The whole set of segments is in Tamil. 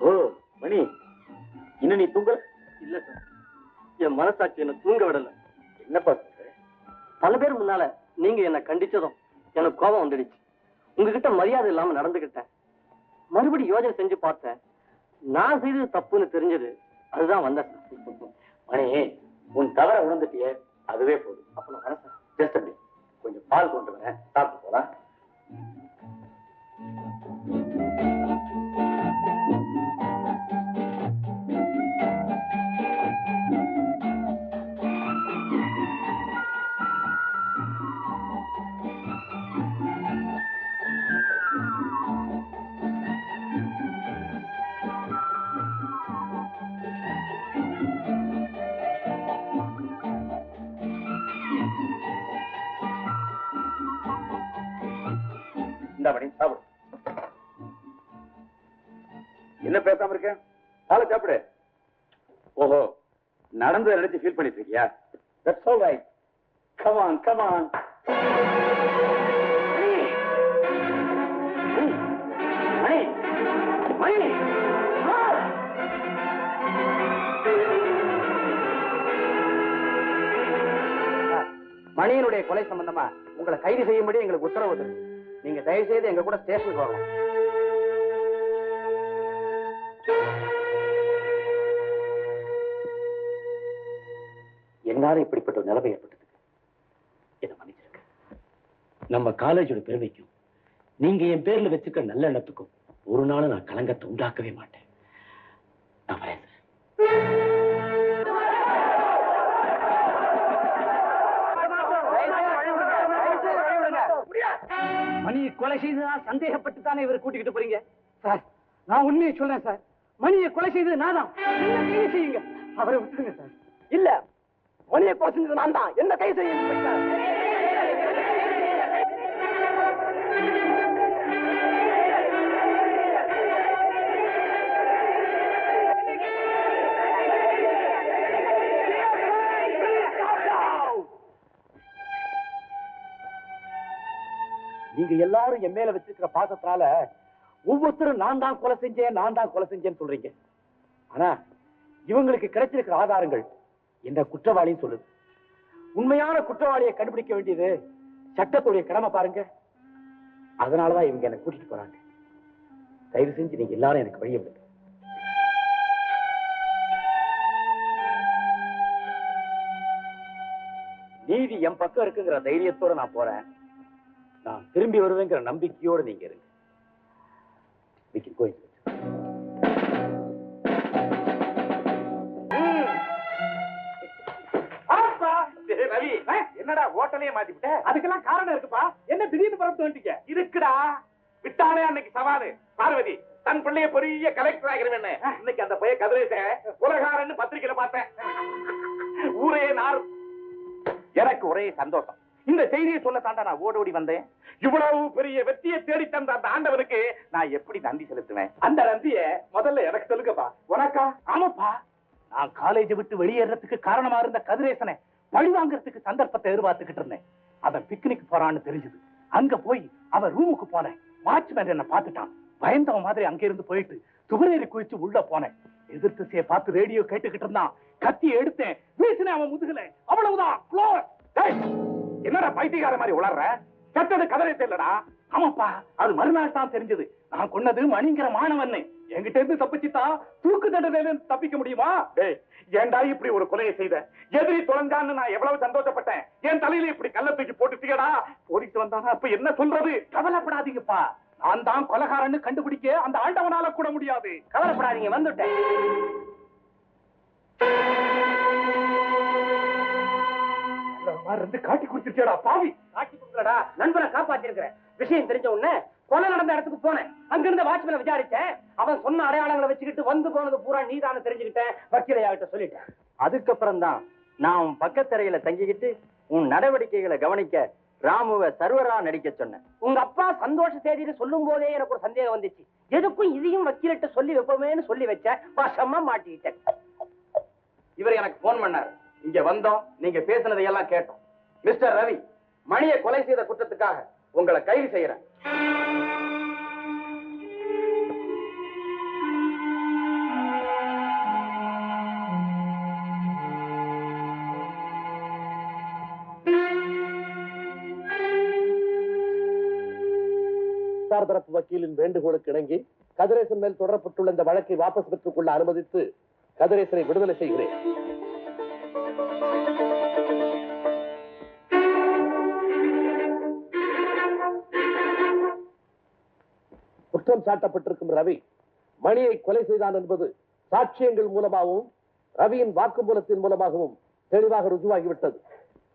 ஓ மணி. இன்னும் நீ தூங்கல? இல்ல சார். என் மனசாட்சி என்ன தூங்க விடல. என்னப்பா பல பேர் முன்னால நீங்க என்ன கண்டிச்சதும் எனக்கு கோபம் வந்துடுச்சு. உங்ககிட்ட மரியாதை இல்லாம நடந்துகிட்டேன். மறுபடி யோசனை செஞ்சு பார்த்தேன். நான் செய்தது தப்புன்னு தெரிஞ்சது அதுதான் வந்தேன் மணி உன் தவற உணர்ந்துட்டியே அதுவே போதும். அப்ப நான் வரேன் ஜஸ்ட் அப்படி கொஞ்சம் பால் கொண்டு வரேன். சாப்பிட்டு போலாம். இந்த மணி சாப்பிடு. என்ன பேசாம இருக்க? பால சாப்பிடு. ஓஹோ நடந்ததை நினைச்சு ஃபீல் பண்ணிட்டு இருக்கியா? That's all right come on Mani. Mani. மணியனுடைய கொலை சம்பந்தமா உங்களை கைது செய்யும்படி எங்களுக்கு உத்தரவு வந்திருக்கு நீங்க தயவு செய்து எங்க கூட ஸ்டேஷனுக்கு வரணும் என்னால இப்படிப்பட்ட ஒரு நிலைமை ஏற்பட்டது. என்ன மன்னிச்சிருக்க நம்ம காலேஜோட பெருமைக்கும் நீங்க என் பேர்ல வச்சுக்க நல்ல எண்ணத்துக்கும் ஒரு நாளும் நான் கலங்கத்தை உண்டாக்கவே மாட்டேன். நான் வரேன். மணியை கொலை செய்ததான் சந்தேகப்பட்டு தானே இவர் கூட்டிக்கிட்டு போறீங்க? சார் நான் உண்மையை சொல்றேன் சார். மணியை கொலை செய்தது நான் தான் என்ன கைது செய்யுங்க? அவரை விட்டுருங்க சார். இல்ல மணியை கொலை செஞ்சது நான் தான் என்ன கைது செய்யுங்க நீங்க எல்லாரும் என் மேல வச்சிருக்கிற பாசத்தால ஒவ்வொருத்தரும் நான் தான் கொலை செஞ்சேன் நான் தான் கொலை செஞ்சேன்னு சொல்றீங்க. ஆனா இவங்களுக்கு கிடைச்சிருக்கிற ஆதாரங்கள் என்ன குற்றவாளின்னு சொல்லுது. உண்மையான குற்றவாளியை கண்டுபிடிக்க வேண்டியது சட்டத்துடைய கடமை பாருங்க. அதனாலதான் இவங்க என்னை கூட்டிட்டு போறாங்க. தயவு செஞ்சு நீங்க எல்லாரும் எனக்கு வழியை விடுங்க. நீதி என் பக்கம் இருக்குங்கிற தைரியத்தோட நான் போறேன். நான் திரும்பி வருவேங்கிற நம்பிக்கையோட நீங்க இருங்க. We can go into it. Ravi. என்னடா ஹோட்டலையே மாத்தி விட்ட அதுக்கெல்லாம் காரணம் இருக்குப்பா. என்ன திடீர்னு பரப்பு வந்துட்டீங்க? இருக்குடா. விட்டாலே அன்னைக்கு சவாலு. பார்வதி தன் பிள்ளைய பெரிய கலெக்டர் ஆகிறவன் இன்னைக்கு அந்த பைய கதிரேச உலகாரன்னு பத்திரிக்கையில பார்த்தேன். ஊரே நார். எனக்கு ஒரே சந்தோஷம். இந்த செய்தியை சொல்ல தாண்டா நான் ஓடோடி வந்தேன். இவ்வளவு பெரிய வெற்றியை தேடி தந்த அந்த ஆண்டவனுக்கு நான் எப்படி நன்றி செலுத்துவேன்? அந்த நன்றிய முதல்ல எனக்கு சொல்லுங்கப்பா. உனக்கா? ஆமாப்பா. நான் காலேஜை விட்டு வெளியேறதுக்கு காரணமா இருந்த கதிரேசனை பழி வாங்குறதுக்கு சந்தர்ப்பத்தை எதிர்பார்த்துக்கிட்டு இருந்தேன். அவன் பிக்னிக் போறான்னு தெரிஞ்சது. அங்க போய் அவன் ரூமுக்கு போனேன். வாட்ச்மேன் என்ன பார்த்துட்டான். பயந்தவன் மாதிரி அங்க இருந்து போயிட்டு சுவரேறி குதிச்சு உள்ள போனேன். எதிர் திசையை பார்த்து ரேடியோ கேட்டுக்கிட்டு இருந்தான். கத்தி எடுத்தேன். வீசினேன் அவன் முதுகுல. அவ்வளவுதான். டேய், என்னடா பைத்தியக்கார மாதிரி உளர்ற? கத்தது கதரை தெரியலடா. ஆமாப்பா அது மறுநாள் தான் தெரிஞ்சது. நான் கொன்னது மணிங்கிற மாணவன். என்கிட்ட இருந்து தப்பிச்சுட்டா தூக்கு தண்டனை தப்பிக்க முடியுமா? டேய் ஏன்டா இப்படி ஒரு கொலையை செய்த? எதிரி தொலைஞ்சான்னு நான் எவ்வளவு சந்தோஷப்பட்டேன்? என் தலையில இப்படி கல்ல தூக்கி போட்டுட்டீங்கடா போலீஸ் வந்தாங்க அப்ப என்ன சொல்றது? கவலைப்படாதீங்கப்பா. நான் தான் கொலகாரன்னு கண்டுபிடிக்க அந்த ஆண்டவனால கூட முடியாது. கவலைப்படாதீங்க வந்துட்டேன். இருந்து காட்டி கொடுத்துட்டியாடா பாவி. காட்சி கொடுக்கலடா நண்பனை காப்பாத்திருக்கிறேன் விஷயம் தெரிஞ்ச உடனே கொலை நடந்த இடத்துக்கு போனேன். அங்கிருந்த வாட்ச்மேனை விசாரிச்சேன் அவன் சொன்ன அடையாளங்களை வச்சுக்கிட்டு வந்து போனது பூரா நீதான தெரிஞ்சுக்கிட்டேன். வக்கீலையாகிட்ட சொல்லிட்டேன். அதுக்கப்புறம் தான் நான் உன் பக்கத்தரையில தங்கிக்கிட்டு உன் நடவடிக்கைகளை கவனிக்க ராமுவ சர்வரா நடிக்க சொன்னேன். உங்க அப்பா சந்தோஷ தேதியில சொல்லும் போதே எனக்கு ஒரு சந்தேகம் வந்துச்சு. எதுக்கும் இதையும் வக்கீலிட்ட சொல்லி வைப்போமேன்னு சொல்லி வச்சேன். வசமா மாட்டிக்கிட்டேன். இவர் எனக்கு போன் பண்ணாரு. இங்க வந்தோம். நீங்க பேசுனதையெல்லாம் கேட்டோம். மிஸ்டர் ரவி மணியை கொலை செய்த குற்றத்துக்காக உங்களை கைது செய்யறேன். தரப்பு வக்கீலின் வேண்டுகோளுக்கு இணங்கி கதிரேசன் மேல் தொடரப்பட்டுள்ள இந்த வழக்கை வாபஸ் பெற்றுக் கொள்ள அனுமதித்து கதிரேசனை விடுதலை செய்கிறேன். குற்றம் சாட்டப்பட்டிருக்கும் ரவி மணியை கொலை செய்தான் என்பது சாட்சியங்கள் மூலமாகவும் ரவியின் வாக்குமூலத்தின் மூலமாகவும் தெளிவாக ருஜுவாகிவிட்டது.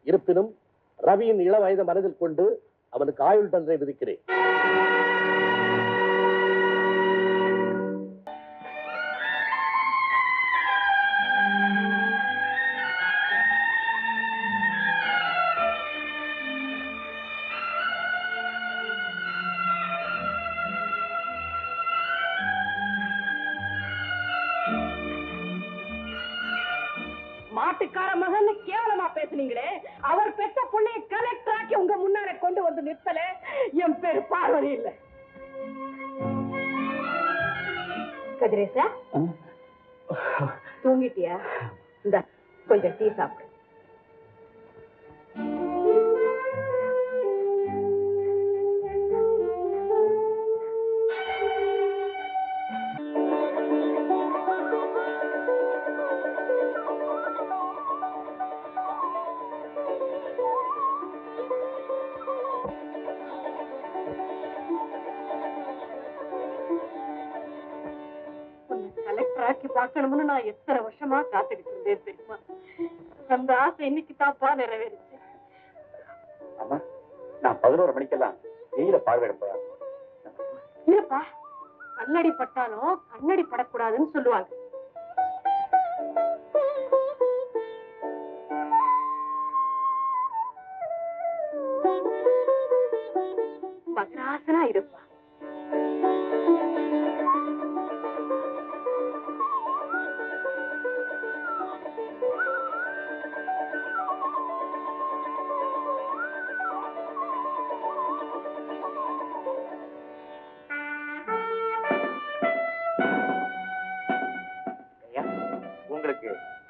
இருப்பினும் ரவியின் இள வயதை மனதில் கொண்டு அவனுக்கு ஆயுள் தண்டனை விதிக்கிறேன். மகன் கேவலமா பேசுனீங்களே? அவர் பெற்ற புள்ளைய கலெக்டர் ஆக்கி உங்க முன்னால கொண்டு வந்து நிறுத்தல? என் பேரு பார்வதி இல்ல. கதிரேசா தூங்கிட்டியா? இந்த கொஞ்சம் டீ சாப்பிடு. பார்க்கணும்னு நான் எத்தனை வருஷமா காத்துக்கிட்டு இருந்தேன் தெரியுமா? அந்த ஆசை இன்னைக்கு தாப்பா நிறைவேறிச்சு. அம்மா நான் பதினோரு மணிக்கெல்லாம் வெயில பார்வையிட போறேன் இல்லப்பா கண்ணடி பட்டாலும் கண்ணடி படக்கூடாதுன்னு சொல்லுவாங்க. மகராசனா இருப்பா.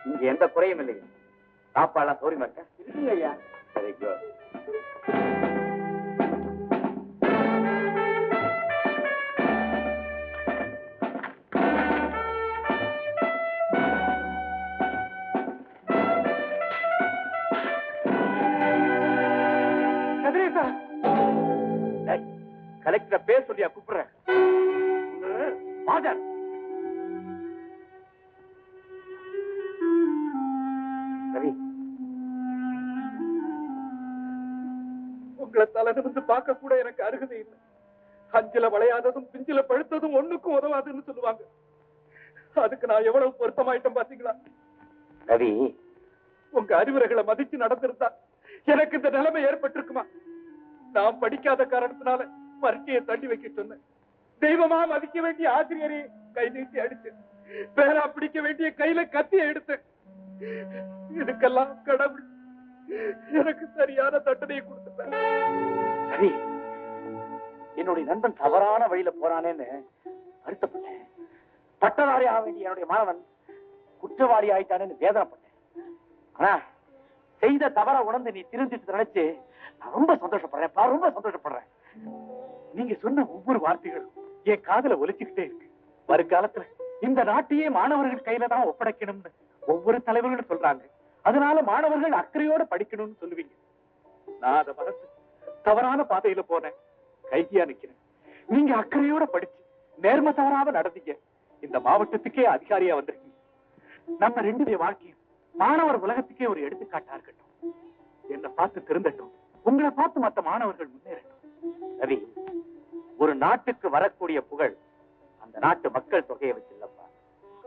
இங்க எந்த குறையும் இல்லைங்க சாப்பாடுலாம் ஐயா வெரி குட் கலெக்டர் பேர் சொல்லியா கூப்பிடுறேன் உங்களை தலை நிமிர்ந்து பார்க்க கூட எனக்கு அருகதை இல்லை. அஞ்சில வளையாததும் பிஞ்சில பழுத்ததும் ஒண்ணுக்கும் உதவாதுன்னு சொல்லுவாங்க. அதுக்கு நான் எவ்வளவு பொருத்தமாயிட்டேன் பாத்தீங்களா ரவி. உங்க அறிவுரைகளை மதிச்சு நடந்திருந்தா எனக்கு இந்த நிலைமை ஏற்பட்டிருக்குமா? நான் படிக்காத காரணத்தினால பரீட்சையை தள்ளி வைக்க சொன்னேன். தெய்வமா மதிக்க வேண்டிய ஆசிரியரை கை நீட்டி அடிச்சேன் பேரா பிடிக்க வேண்டிய கையில கத்திய எடுத்தேன். இதுக்கெல்லாம் கடவுள் எனக்கு சரியான தண்டனையை கொடுத்துட்டேன் ரவி என்னுடைய நண்பன் தவறான வழியில போறானேன்னு வருத்தப்பட்டேன். பட்டதாரி ஆக வேண்டிய என்னுடைய மாணவன் குற்றவாளி ஆயிட்டானேன்னு வேதனைப்பட்டேன். ஆனா செய்த தவற உணர்ந்து நீ திருந்திட்டு நினைச்சு நான் ரொம்ப சந்தோஷப்படுறேன். ரொம்ப சந்தோஷப்படுறேன். நீங்க சொன்ன ஒவ்வொரு வார்த்தைகளும் என் காதல ஒலிச்சுக்கிட்டே இருக்கு. வருங்காலத்துல இந்த நாட்டையே மாணவர்கள் கையில தான் ஒப்படைக்கணும்னு ஒவ்வொரு தலைவர்களும் சொல்றாங்க. அதனால மாணவர்கள் அக்கறையோட படிக்கணும்னு சொல்லுவீங்க. நான் அதை மறந்து தவறான பாதையில போனேன். கைதியா நிக்கிறேன். நீங்க அக்கறையோட படிச்சு நேர்ம தவறாம நடந்தீங்க. இந்த மாவட்டத்துக்கே அதிகாரியா வந்திருக்கீங்க. நம்ம ரெண்டு பேர் வாழ்க்கையும் மாணவர் உலகத்துக்கே ஒரு எடுத்துக்காட்டா இருக்கட்டும். என்ன பார்த்து திருந்தட்டும். உங்களை பார்த்து மத்த மாணவர்கள் முன்னேறட்டும். ரவி ஒரு நாட்டுக்கு வரக்கூடிய புகழ் அந்த நாட்டு மக்கள் தொகையை வச்சில்லப்பா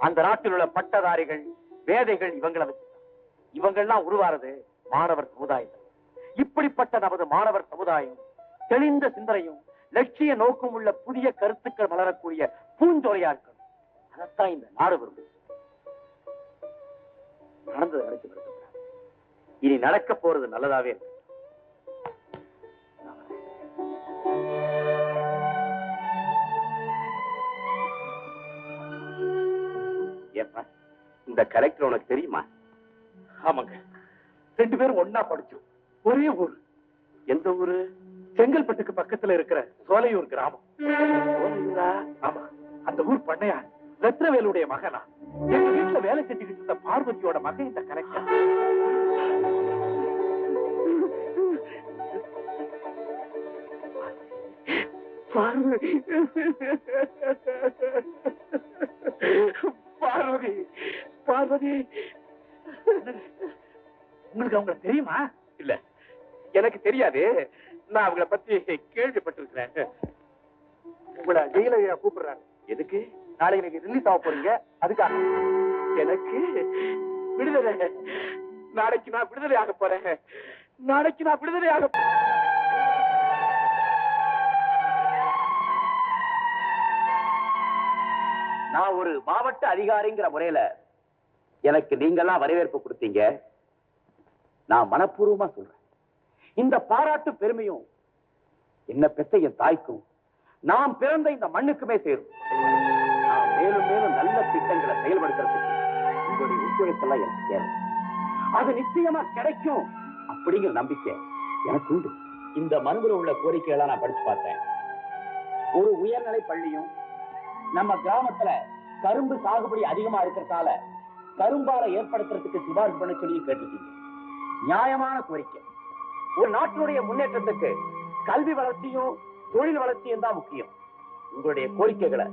அந்த நாட்டில் உள்ள பட்டதாரிகள் வேதைகள் இவங்களை வச்சுதான் இவங்கெல்லாம் உருவாறது மாணவர் சமுதாயம் இப்படிப்பட்ட நமது மாணவர் சமுதாயம் தெளிந்த சிந்தனையும் லட்சிய நோக்கம் உள்ள புதிய கருத்துக்கள் வளரக்கூடிய பூஞ்சோலையா இருக்கணும். அதைத்தான் இந்த நாடு விரும்பும். நடந்தது நினைச்சு இனி நடக்க போறது நல்லதாவே இருக்கு. ஏப்பா இந்த கலெக்டர் உனக்கு தெரியுமா? ஆமாங்க. ரெண்டு பேரும் ஒன்னா படிச்சோம். ஒரே ஊர். எந்த ஊரு? செங்கல்பட்டுக்கு பக்கத்துல இருக்கிற சோலையூர் கிராமம். ஆமா. அந்த ஊர் பண்ணையா? ரத்னவேலுடைய மகனா? எங்க வீட்டுல வேலை செஞ்சுக்கிட்டு இருந்த பார்வதியோட மகன் இந்த கரெக்டா பார்வதி. பார்வதி. பார்வதி. உங்களுக்கு அவங்கள தெரியுமா? இல்ல. எனக்கு தெரியாது. நான் அவங்கள பத்தி கேள்விப்பட்டிருக்கிறேன். உங்களை ஜெயிலையா கூப்பிடுறாரு. எதுக்கு? நாளைக்கு நீங்க ரிலீஸ் ஆக போறீங்க. அதுக்காக. எனக்கு விடுதலை. நாளைக்கு நான் விடுதலை ஆக போறேன். நாளைக்கு நான் விடுதலை ஆக நான் ஒரு மாவட்ட அதிகாரிங்கிற முறையில எனக்கு நீங்கெல்லாம் வரவேற்பு கொடுத்தீங்க. நான் மனப்பூர்வமா சொல்றேன். இந்த பாராட்டு பெருமையும் என்ன பெத்த என் தாய்க்கும் நாம் பிறந்த இந்த மண்ணுக்குமே சேரும். நான் மேலும் மேலும் நல்ல திட்டங்களை செயல்படுத்துறதுக்கு உங்களுடைய ஒத்துழைப்பெல்லாம் எனக்கு தேவை. அது நிச்சயமா கிடைக்கும் அப்படிங்கிற நம்பிக்கை எனக்கு உண்டு. இந்த மனுவில் உள்ள கோரிக்கைகளை நான் படிச்சு பார்த்தேன். ஒரு உயர்நிலை பள்ளியும் நம்ம கிராமத்துல கரும்பு சாகுபடி அதிகமா இருக்கிறதால கரும்பாலை ஏற்படுத்துறதுக்கு சிபாரிசு பண்ண சொல்லி கேட்டிருக்கீங்க. நியாயமான கோரிக்கை. ஒரு நாட்டினுடைய முன்னேற்றத்துக்கு கல்வி வளர்ச்சியும் தொழில் வளர்ச்சியும் தான் முக்கியம். உங்களுடைய கோரிக்கைகளை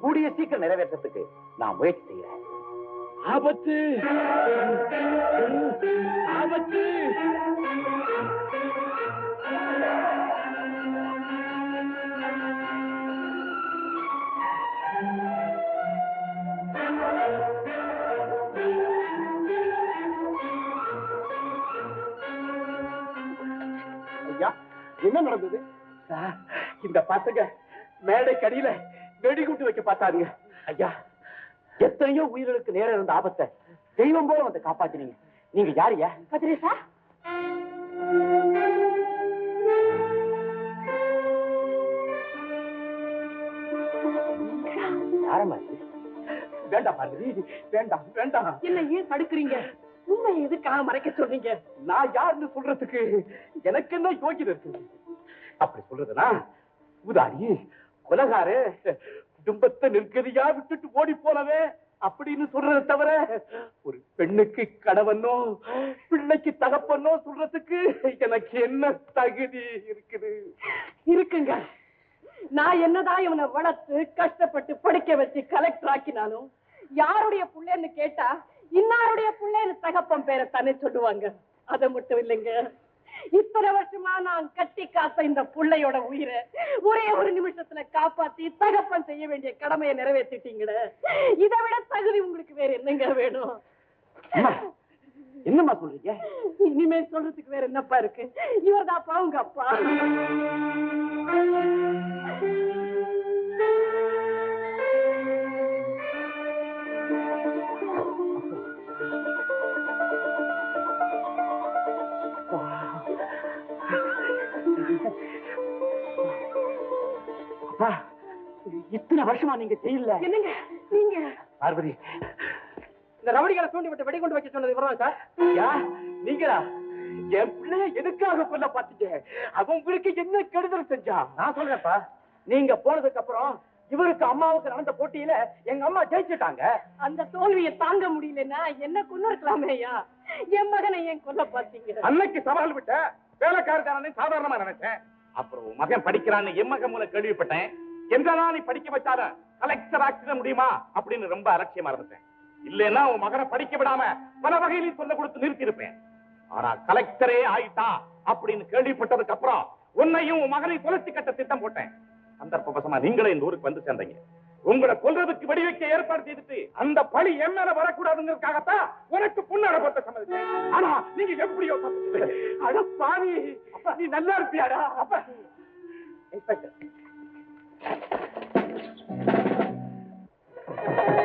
கூடிய சீக்கிரம் நிறைவேற்றத்துக்கு நான் முயற்சி செய்யறேன் ஆபத்து! ஆபத்து! என்ன நடந்தது? இந்த பசங்க மேடை கடியில வெடிகுண்டு வைக்க பார்த்தாருங்க ஐயா எத்தனையோ உயிர்களுக்கு நேரம் இருந்த ஆபத்தை தெய்வம் போல வந்து காப்பாத்தினீங்க. நீங்க யாருயா கதிரேசா யாரம்மா? வேண்டாம் வேண்டாம் வேண்டாம். என்ன ஏன் தடுக்கிறீங்க உண்மையை எதுக்காக மறைக்க சொல்றீங்க நான் யாருன்னு சொல்றதுக்கு எனக்கு என்ன யோகியம் இருக்கு அப்படி சொல்றதுனா உதாரி கொலகாரு குடும்பத்தை நிற்கதியா விட்டுட்டு ஓடி போனவே அப்படின்னு சொல்றதை தவிர ஒரு பெண்ணுக்கு கணவனோ பிள்ளைக்கு தகப்பனோ சொல்றதுக்கு எனக்கு என்ன தகுதி இருக்குது? இருக்குங்க. நான் என்னதான் இவனை வளர்த்து கஷ்டப்பட்டு படிக்க வச்சு கலெக்டர் ஆக்கினாலும் யாருடைய புள்ளைன்னு கேட்டா இன்னாருடைய புள்ளைன்னு தகப்பன் பேரை தானே சொல்லுவாங்க. அதை மட்டும் இல்லைங்க. இத்தனை வருஷமா நான் கட்டி காத்த இந்த புள்ளையோட உயிரை ஒரே ஒரு நிமிஷத்துல காப்பாத்தி தகப்பன் செய்ய வேண்டிய கடமையை நிறைவேற்றிட்டீங்களே. இதை விட தகுதி உங்களுக்கு வேற என்னங்க வேணும்? என்னம்மா சொல்றீங்க? இனிமே சொல்றதுக்கு வேற என்னப்பா இருக்கு? இவர்தாப்பா உங்க அப்பா அப்பா இத்தனை வருஷமா நீங்க செய்யல என்னங்க? நீங்க? பார்வதி. இந்த ரவுடிகளை தூண்டி விட்டு வெடிகுண்டு வைக்க சொன்னது இவர்தான் சார். யா நீங்களா? என் பிள்ளைய எதுக்காக கொல்ல பாத்தீங்க அவன் உங்களுக்கு என்ன கெடுதல் செஞ்சான் நான் சொல்றேன்ப்பா. நீங்க போனதுக்கு அப்புறம் இவருக்கு அம்மாவுக்கு நடந்த போட்டியில எங்க அம்மா ஜெயிச்சுட்டாங்க. அந்த தோல்வியை தாங்க முடியலன்னா என்ன கொண்டு இருக்கலாமே ஐயா. என் மகனை ஏன் கொல்ல பாத்தீங்க அன்னைக்கு சவால் விட்ட வேலைக்காரதானே சாதாரணமா நினைச்சேன். அப்புறம் மகன் படிக்கிறான்னு என் மகன் மூலம் கேள்விப்பட்டேன். என்றதான் நீ படிக்க வச்சால கலெக்டர் ஆக்கிட முடியுமா? அப்படின்னு ரொம்ப அலட்சியமா இருந்தேன் இல்லைன்னா உன் மகனை படிக்க விடாம பல வகையிலையும் சொல்ல கொடுத்து நிறுத்தி இருப்பேன் ஆனா கலெக்டரே ஆயிட்டா அப்படின்னு கேள்விப்பட்டதுக்கு அப்புறம் உன்னையும் உன் மகனை குலச்சி கட்ட திட்டம் போட்டேன். சந்தர்ப்பவசமா நீங்களே இந்த ஊருக்கு வந்து சேர்ந்தீங்க. உங்களை கொல்றதுக்கு வெடிவைக்க ஏற்பாடு செய்துட்டு அந்த பழி என் மேல வரக்கூடாதுங்கிறதுக்காகத்தான் உனக்கு புண்ணடப்பட்ட சம்மதிச்சேன். ஆனா நீங்க எப்படியோ அட சாமி நீ நல்லா இருப்பியாடா? அப்ப. Inspector Thank you.